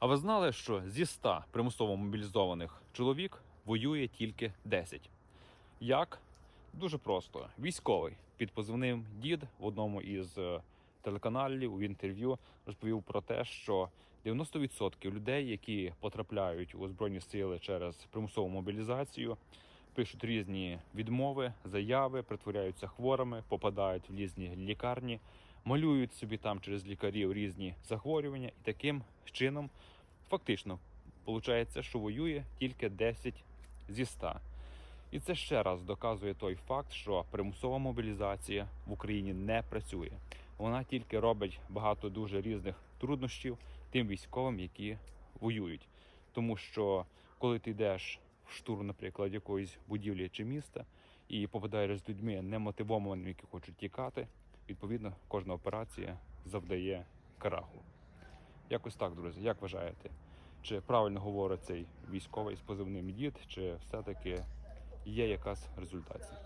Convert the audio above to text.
А ви знали, що зі 100 примусово мобілізованих чоловік воює тільки 10? Як? Дуже просто. Військовий під позивним дід в одному із е, телеканалів в інтерв'ю розповів про те, що 90% людей, які потрапляють у збройні сили через примусову мобілізацію, пишуть різні відмови, заяви, притворяються хворими, попадають в різні лікарні, малюють собі там через лікарів різні захворювання, і таким чином фактично виходить, що воює тільки 10 зі 100. І це ще раз доказує той факт, що примусова мобілізація в Україні не працює. Вона тільки робить багато дуже різних труднощів тим військовим, які воюють. Тому що коли ти йдеш штурм, наприклад, якоїсь будівлі чи міста, і попадаєш з людьми немотивованими, які хочуть тікати, відповідно, кожна операція завдає краху. Якось так, друзі, як вважаєте? Чи правильно говорить цей військовий з позивним дід, чи все-таки є якась результація?